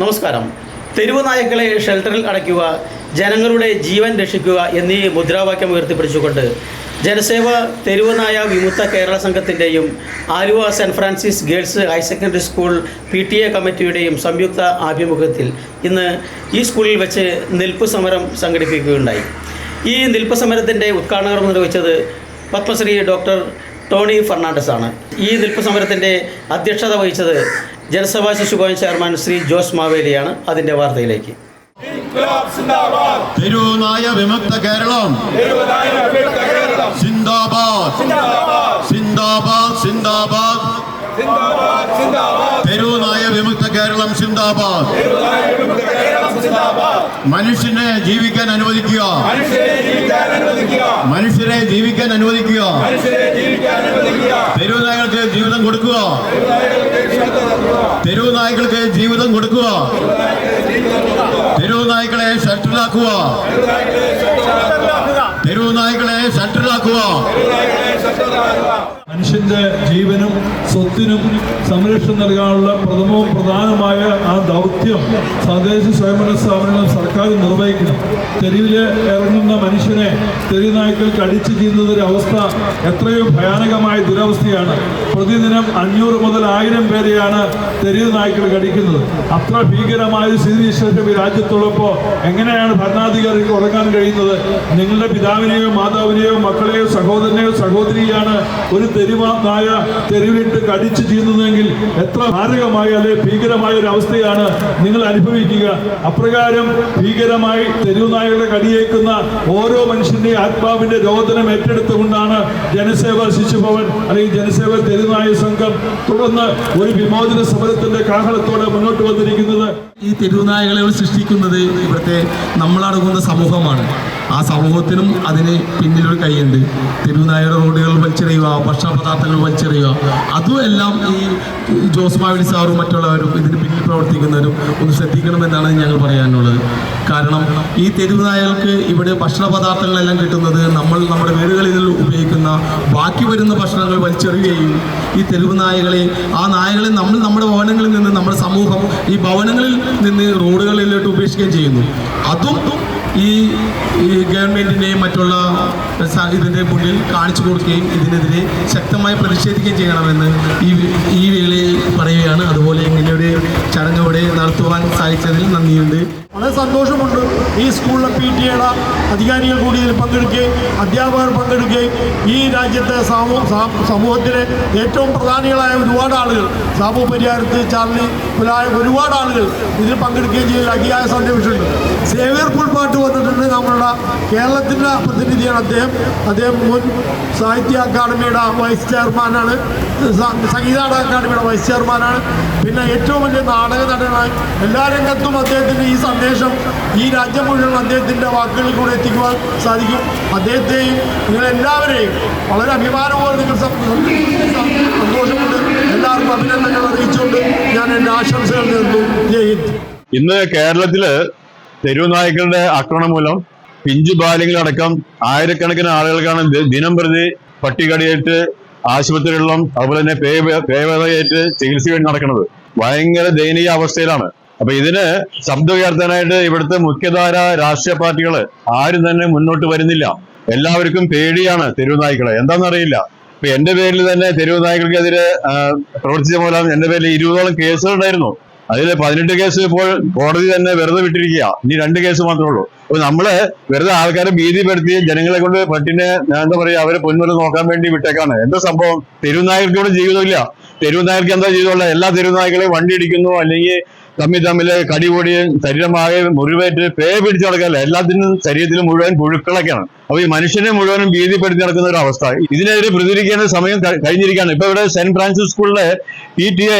നമസ്കാരം. തെരുവ് നായകളെ ഷെൽട്ടറിൽ അടയ്ക്കുക ജനങ്ങളുടെ ജീവൻ രക്ഷിക്കുക എന്നീ മുദ്രാവാക്യം ഉയർത്തിപ്പിടിച്ചുകൊണ്ട് ജനസേവ തെരുവ് നായ വിമുക്ത Kerala സംഘത്തിന്റെയും Aluva saint Francis girls higher secondary school P T A കമ്മിറ്റിയുടെയും സംയുക്ത ആഭിമുഖ്യത്തിൽ ഇന്ന് ഈ സ്കൂളിൽ വെച്ച് നിൽപ്പ് സമരം സംഘടിപ്പിക്കുകയുണ്ടായി. ഈ നിൽപ്പ് സമരത്തിന്റെ ഉദ്ഘാടനം നിർവഹിച്ചത് പത്മശ്രീ ഡോക്ടർ ടോണി ഫെർണാണ്ടസ് ആണ് ഈ നിൽപ്പ് സമരത്തിന്റെ അധ്യക്ഷത വഹിച്ചത് ജനസഭാ ശിശുഭവൻ ചെയർമാൻ ശ്രീ ജോസ് മാവേലിയാണ് അതിന്റെ വാർത്തയിലേക്ക്. തിരുനായ വിമുക്ത കേരളം. സിന്ദാബാദ്. സിന്ദാബാദ് സിന്ദാബാദ്. തെരുവുനായ വിമുക്ത കേരളം സിന്ദാബാദ്. മനുഷ്യനെ ജീവിക്കാൻ അനുവദിക്കുക. മനുഷ്യരെ ജീവിക്കാൻ അനുവദിക്കുക. തെരുവുനായകൾക്ക് ജീവിതം കൊടുക്കുക. തെരുവുനായ്ക്കൾക്ക് ജീവിതം കൊടുക്കുക. തെരുവുനായ്ക്കളെ ഷട്ടറിലാക്കുക തെരുവുനായ്ക്കളെ ഷട്ടറിലാക്കുക മനുഷ്യന്റെ ജീവനും സ്വത്തിനും സംരക്ഷണം നൽകാനുള്ള പ്രഥമവും പ്രധാനമായ ആ ദൗത്യം തദ്ദേശ സ്വയംഭരണ സ്ഥാപനങ്ങളും സർക്കാർ നിർവഹിക്കണം. തെരുവിൽ ഇറങ്ങുന്ന മനുഷ്യനെ തെരുവ് നായ്ക്കൾക്ക് അടിച്ചു ചെയ്യുന്നത് ഒരു അവസ്ഥ എത്രയോ ഭയാനകമായ ദുരവസ്ഥയാണ്. പ്രതിദിനം അഞ്ഞൂറ് മുതൽ ആയിരം പേരെയാണ് തെരുവ് നായ്ക്കൾ കടിക്കുന്നത്. അത്ര ഭീകരമായ സ്ഥിതിവിശേഷം ഈ രാജ്യത്തുള്ളപ്പോൾ എങ്ങനെയാണ് ഭരണാധികാരിക്ക് ഉറങ്ങാൻ കഴിയുന്നത്? നിങ്ങളുടെ പിതാവിനെയോ മാതാവിനെയോ മക്കളെയോ സഹോദരനെയോ സഹോദരിയാണ് ഒരു തെരുവാ നായ തെരുവിലിട്ട് കടിച്ചു ചെയ്യുന്നതെങ്കിൽ എത്ര മാരകമായ അല്ലെ ഭീകരമായ ഒരു അവസ്ഥയാണ് നിങ്ങൾ അനുഭവിക്കുക. അപ്രകാരം ഭീകരമായി തെരുവു നായകളെ കടിയേക്കുന്ന ഓരോ മനുഷ്യന്റെ ആത്മാവിന്റെ രോദനം ഏറ്റെടുത്തുകൊണ്ടാണ് ജനസേവ ശിശുഭവൻ അല്ലെങ്കിൽ ജനസേവ തെരുനായ സംഘം തുടർന്ന് ഒരു വിമോചന സമരത്തിന്റെ കാഹളത്തോടെ മുന്നോട്ട് വന്നിരിക്കുന്നത്. ഈ തെരുവുനായകളെ സൃഷ്ടിക്കുന്നത് ഇവിടുത്തെ നമ്മളടങ്ങുന്ന സമൂഹമാണ്. ആ സമൂഹത്തിനും അതിന് പിന്നിലൊരു കൈയുണ്ട്. തിരുവനായ റോഡുകൾ വലിച്ചെറിയുക ഭക്ഷണ പദാർത്ഥങ്ങൾ വലിച്ചെറിയുക. അതും എല്ലാം ഈ ജോസ് മാവിലി സാറും മറ്റുള്ളവരും ഇതിന് പിന്നിൽ പ്രവർത്തിക്കുന്നവരും ഒന്ന് ശ്രദ്ധിക്കണമെന്നാണ് ഞങ്ങൾ പറയാനുള്ളത്. കാരണം ഈ തെരുവുനായകൾക്ക് ഇവിടെ ഭക്ഷണ പദാർത്ഥങ്ങളെല്ലാം കിട്ടുന്നത് നമ്മൾ നമ്മുടെ വീടുകളിൽ ഉപയോഗിക്കുന്ന ബാക്കി വരുന്ന ഭക്ഷണങ്ങൾ വലിച്ചെറിയുകയും ഈ തെരുവ് നായകളെ ആ നായകളെ നമ്മൾ നമ്മുടെ ഭവനങ്ങളിൽ നിന്ന് നമ്മുടെ സമൂഹം ഈ ഭവനങ്ങളിൽ നിന്ന് റോഡുകളിലോട്ട് ഉപേക്ഷിക്കുകയും ചെയ്യുന്നു. അതും ഈ ഈ ഗവൺമെന്റിന്റെയും മറ്റുള്ള ഇതിന്റെ മുന്നിൽ കാണിച്ചു കൊടുക്കുകയും ഇതിനെതിരെ ശക്തമായി പ്രതിഷേധിക്കുകയും ചെയ്യണമെന്ന് ഈ ഈ വേളയിൽ പറയുകയാണ്. അതുപോലെ ഇങ്ങനെയൊരു ചടങ്ങ് ഇവിടെ നടത്തുവാൻ സാധിച്ചതിൽ നന്ദിയുണ്ട്. വളരെ സന്തോഷമുണ്ട്. ഈ സ്കൂളിലെ പി ടി എയുടെ അധികാരികൾ കൂടി ഇതിൽ പങ്കെടുക്കുകയും അധ്യാപകർ പങ്കെടുക്കുകയും ഈ രാജ്യത്തെ സാമൂ സമൂഹത്തിലെ ഏറ്റവും പ്രധാനികളായ ഒരുപാട് ആളുകൾ സാമൂ പരിഹാരത്ത് ചാർലി മുതലായ ഒരുപാട് ആളുകൾ ഇതിൽ പങ്കെടുക്കുകയും ചെയ്തതിൽ അതിയായ സന്തോഷമുണ്ട്. സേവിയർ പുൽപ്പാട്ട് വന്നിട്ടുണ്ട് നമ്മളുടെ കേരളത്തിന്റെ പ്രതിനിധിയാണ് അദ്ദേഹം. അദ്ദേഹം മുൻ സാഹിത്യ അക്കാദമിയുടെ വൈസ് ചെയർമാനാണ്. സ- സംഗീത നാടക അക്കാദമിയുടെ വൈസ് ചെയർമാനാണ്. പിന്നെ ഏറ്റവും വലിയ നാടക നടനാണ് എല്ലാ രംഗത്തും അദ്ദേഹത്തിന്റെ ഈ സന്ദേശം ഈ രാജ്യം മുഴുവൻ അദ്ദേഹത്തിന്റെ വാക്കുകളിൽ കൂടെ എത്തിക്കുവാൻ സാധിക്കും. അദ്ദേഹത്തെയും നിങ്ങളെല്ലാവരെയും വളരെ അഭിമാനപൂർവം നിങ്ങൾ സന്തോഷമുണ്ട്. എല്ലാവർക്കും അഭിനന്ദനങ്ങൾ അറിയിച്ചുകൊണ്ട് ഞാൻ എന്റെ ആശംസകൾ നേർന്നു. ജയ് ഇന്ന് കേരളത്തിൽ തെരുവുനായ്ക്കളുടെ ആക്രമണം മൂലം പിഞ്ചു ബാല്യങ്ങളടക്കം ആയിരക്കണക്കിന് ആളുകൾക്കാണ് ദിനം പ്രതി പട്ടികടിയേറ്റ് ആശുപത്രികളിലും അതുപോലെ തന്നെ പേ പേവേദയേറ്റ് ചികിത്സ വേണ്ടി നടക്കുന്നത്. ഭയങ്കര ദയനീയ അവസ്ഥയിലാണ്. അപ്പൊ ഇതിന് ശബ്ദം ഉയർത്താനായിട്ട് ഇവിടുത്തെ മുഖ്യധാര രാഷ്ട്രീയ പാർട്ടികൾ ആരും തന്നെ മുന്നോട്ട് വരുന്നില്ല. എല്ലാവർക്കും പേടിയാണ് തെരുവുനായ്ക്കളെ എന്താണെന്നറിയില്ല. ഇപ്പൊ എന്റെ പേരിൽ തന്നെ തെരുവുനായ്ക്കൾക്കെതിരെ പ്രവർത്തിച്ച മൂലം എന്റെ പേരിൽ ഇരുപതോളം കേസുകൾ ഉണ്ടായിരുന്നു അതിൽ പതിനെട്ട് കേസ് ഇപ്പോൾ കോടതി തന്നെ വെറുതെ വിട്ടിരിക്കുക ഇനി രണ്ട് കേസ് മാത്രമേ ഉള്ളൂ. അപ്പൊ നമ്മൾ വെറുതെ ആൾക്കാരെ ഭീതിപ്പെടുത്തി ജനങ്ങളെ കൊണ്ട് പട്ടിനെ എന്താ പറയാ അവരെ പൊന്മുല നോക്കാൻ വേണ്ടി വിട്ടേക്കാണ്. എന്താ സംഭവം? തെരുവുനായകർക്ക് ഇവിടെ ജീവിതമില്ല. തെരുവുനായകർക്ക് എന്താ ജീവിതമുള്ള എല്ലാ തെരുവുനായകളെയും വണ്ടി ഇടിക്കുന്നു അല്ലെങ്കിൽ തമ്മിൽ തമ്മിൽ കടിപൊടിയും ശരീരമാകെ മുറിവേറ്റ് പേ പിടിച്ച് നടക്കല്ല എല്ലാത്തിനും ശരീരത്തിൽ മുഴുവൻ പുഴുക്കളൊക്കെയാണ്. അപ്പൊ ഈ മനുഷ്യനെ മുഴുവനും ഭീതിപ്പെടുത്തി നടക്കുന്ന ഒരു അവസ്ഥ. ഇതിനെതിരെ പ്രതികരിക്കേണ്ട സമയം കഴിഞ്ഞിരിക്കുകയാണ്. ഇപ്പൊ ഇവിടെ സെന്റ് ഫ്രാൻസിസ് സ്കൂളിലെ പി ടി എ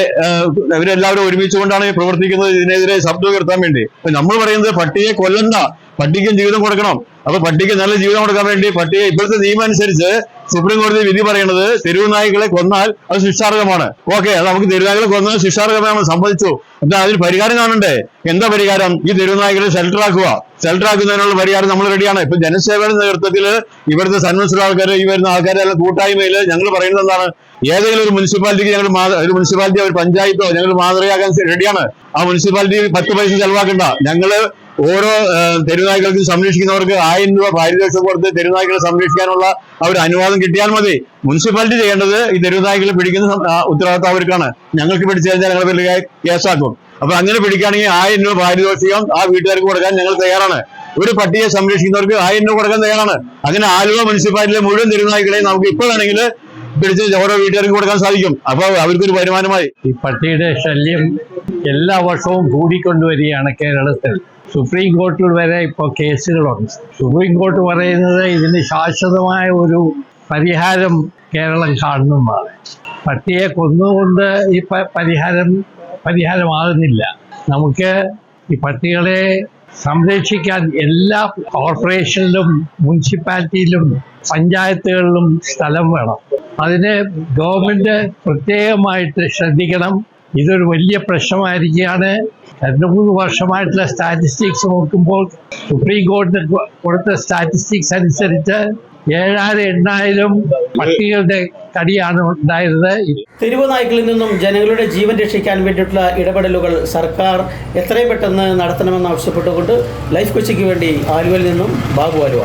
ഇവരെല്ലാവരും ഒരുമിച്ചുകൊണ്ടാണ് പ്രവർത്തിക്കുന്നത്. ഇതിനെതിരെ ശബ്ദം ഉയർത്താൻ വേണ്ടി. നമ്മൾ പറയുന്നത് പട്ടിയെ കൊല്ലണ്ട. പട്ടിക്കും ജീവിതം കൊടുക്കണം. അപ്പൊ പട്ടിക്ക് നല്ല ജീവിതം കൊടുക്കാൻ വേണ്ടി പട്ടിയെ ഇപ്പോഴത്തെ നിയമം അനുസരിച്ച് സുപ്രീം കോടതി വിധി പറയുന്നത് തെരുവ് നായ്ക്കളെ കൊന്നാൽ അത് ശിക്ഷാർഹമാണ്. ഓക്കെ അത് നമുക്ക് തെരുവ് നായ്ക്കളെ കൊന്നത് ശിക്ഷാർഹമാണ് സമ്മതിച്ചു. എന്താ അതിന് പരിഹാരം കാണണ്ടേ? എന്താ പരിഹാരം? ഈ തെരുവ് നായ്ക്കളെ ഷെൽട്ടർ ആക്കുക. ഷെൽട്ടർ ആക്കുന്നതിനുള്ള പരിഹാരം നമ്മൾ റെഡിയാണ് ഇപ്പൊ ജനസേവന നേതൃത്വത്തിൽ ഇവിടുത്തെ സന്മനസ്സിലെ ആൾക്കാർ ഈ വരുന്ന ആൾക്കാരെല്ലാം കൂട്ടായ്മയിൽ ഞങ്ങൾ പറയുന്നത് എന്താണ്? ഏതെങ്കിലും ഒരു മുനിസിപ്പാലിറ്റിക്ക് ഞങ്ങൾ ഒരു മുനിസിപ്പാലിറ്റി ഒരു പഞ്ചായത്തോ ഞങ്ങൾ മാതൃകയാകാൻ റെഡിയാണ് ആ മുനിസിപ്പാലിറ്റി പത്ത് പൈസ ചെലവാക്കണ്ട. ഞങ്ങൾ ഓരോ തെരുനായ്ക്കൾക്കും സംരക്ഷിക്കുന്നവർക്ക് ആയിരം രൂപ പാരിതോഷം കൊടുത്ത് തെരുനായ്ക്കളെ സംരക്ഷിക്കാനുള്ള ഒരു അനുവാദം കിട്ടിയാൽ മതി. മുനിസിപ്പാലിറ്റി ചെയ്യേണ്ടത് ഈ തെരുനായ്ക്കളെ പിടിക്കുന്ന ഉത്തരവാദിത്തം അവർക്കാണ്. ഞങ്ങൾക്ക് പിടിച്ചു കഴിഞ്ഞാൽ ഞങ്ങൾ വലിയ കേസാക്കും. അപ്പൊ അങ്ങനെ പിടിക്കുകയാണെങ്കിൽ ആയിരം രൂപ പാരിതോഷികം ആ വീട്ടുകാർക്ക് കൊടുക്കാൻ ഞങ്ങൾ തയ്യാറാണ്. ഒരു പട്ടിയെ സംരക്ഷിക്കുന്നവർക്ക് ആയിരം രൂപ കൊടുക്കാൻ തയ്യാറാണ്. അങ്ങനെ ആലുവ മുനിസിപ്പാലിറ്റിയിലെ മുഴുവൻ തെരുവുനായ്ക്കളെയും നമുക്ക് ഇപ്പോൾ വേണമെങ്കിൽ പിടിച്ച് ഓരോ വീട്ടുകാർക്ക് കൊടുക്കാൻ സാധിക്കും. അപ്പൊ അവർക്കൊരു വരുമാനമായി. ഈ പട്ടിയുടെ ശല്യം എല്ലാ വർഷവും കൂടിക്കൊണ്ടുവരികയാണ് കേരളത്തിൽ. സുപ്രീം കോർട്ടിൽ വരെ ഇപ്പോൾ കേസുകളുണ്ട്. സുപ്രീം കോർട്ട് പറയുന്നത് ഇതിന് ശാശ്വതമായ ഒരു പരിഹാരം കേരളം കാണുന്നതാണ് പട്ടിയെ കൊന്നുകൊണ്ട് ഈ പരിഹാരം പരിഹാരമാകുന്നില്ല. നമുക്ക് ഈ പട്ടികളെ സംരക്ഷിക്കാൻ എല്ലാ കോർപ്പറേഷനിലും മുനിസിപ്പാലിറ്റിയിലും പഞ്ചായത്തുകളിലും സ്ഥലം വേണം. അതിന് ഗവൺമെന്റ് പ്രത്യേകമായിട്ട് ശ്രദ്ധിക്കണം. ഇതൊരു വലിയ പ്രശ്നമായിരിക്കുകയാണ്. രണ്ട് മൂന്ന് വർഷമായിട്ടുള്ള സ്റ്റാറ്റിസ്റ്റിക്സ് നോക്കുമ്പോൾ സുപ്രീം കോടതി കൊടുത്ത സ്റ്റാറ്റിസ്റ്റിക്സ് അനുസരിച്ച് ഏഴായിരം എണ്ണായിരം പട്ടികളുടെ കടിയാണ് ഉണ്ടായിരുന്നത്. തെരുവ് നായ്ക്കളിൽ നിന്നും ജനങ്ങളുടെ ജീവൻ രക്ഷിക്കാൻ വേണ്ടിയിട്ടുള്ള ഇടപെടലുകൾ സർക്കാർ എത്രയും പെട്ടെന്ന് നടത്തണമെന്ന് ആവശ്യപ്പെട്ടുകൊണ്ട് ലൈഫ് കൊച്ചിക്ക് വേണ്ടി ആലുവയിൽ നിന്നും ബാബു ആലുവ.